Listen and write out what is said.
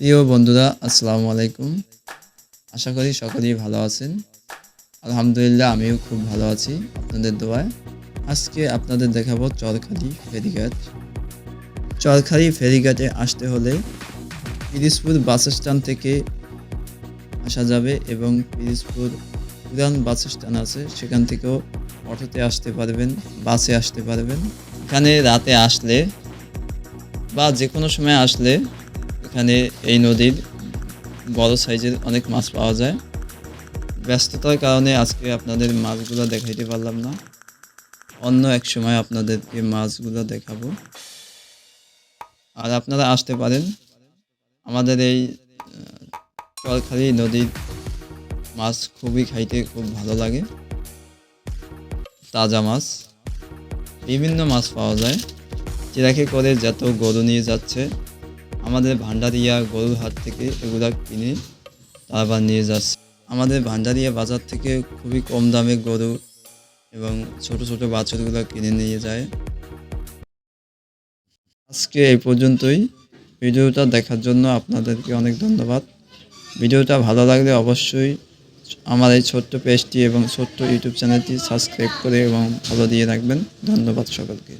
প্রিয় বন্ধুরা, আসসালামু আলাইকুম। আশা করি সকলেই ভালো আছেন। আলহামদুলিল্লাহ, আমিও খুব ভালো আছি আপনাদের দোয়ায়। আজকে আপনাদের দেখাবো চরখালি ফেরিঘাট। চরখালি ফেরিঘাটে আসতে হলে পিরিজপুর বাস স্ট্যান্ড থেকে আসা যাবে এবং পিরিজপুর পুরান বাস স্ট্যান্ড আছে, সেখান থেকেও অটোতে আসতে পারবেন, বাসে আসতে পারবেন। এখানে রাতে আসলে বা যে কোনো সময় আসলে এখানে এই নদীর বড় সাইজের অনেক মাছ পাওয়া যায়। ব্যস্ততার কারণে আজকে আপনাদের মাছগুলো দেখাইতে পারলাম না। অন্য এক সময় আপনাদেরকে মাছগুলো দেখাবো। আর আপনারা আসতে পারেন আমাদের এই চরখালি নদীর মাছ খুবই খাইতে খুব ভালো লাগে। তাজা মাছ, বিভিন্ন মাছ পাওয়া যায়। চিরাকে করে যত গরু নিয়ে যাচ্ছে আমাদের ভান্ডারিয়া গরুর হাট থেকে এগুলা কিনে তারপর নিয়ে যাচ্ছে। আমাদের ভান্ডারিয়া বাজার থেকে খুবই কম দামে গরু এবং ছোট ছোট বাছুরগুলো কিনে নিয়ে যায়। আজকে এই পর্যন্তই। ভিডিওটা দেখার জন্য আপনাদেরকে অনেক ধন্যবাদ। ভিডিওটা ভালো লাগলে অবশ্যই আমার এই ছোট্ট পেজটি এবং ছোট্ট ইউটিউব চ্যানেলটি সাবস্ক্রাইব করে এবং ফলো দিয়ে রাখবেন। ধন্যবাদ সকলকে।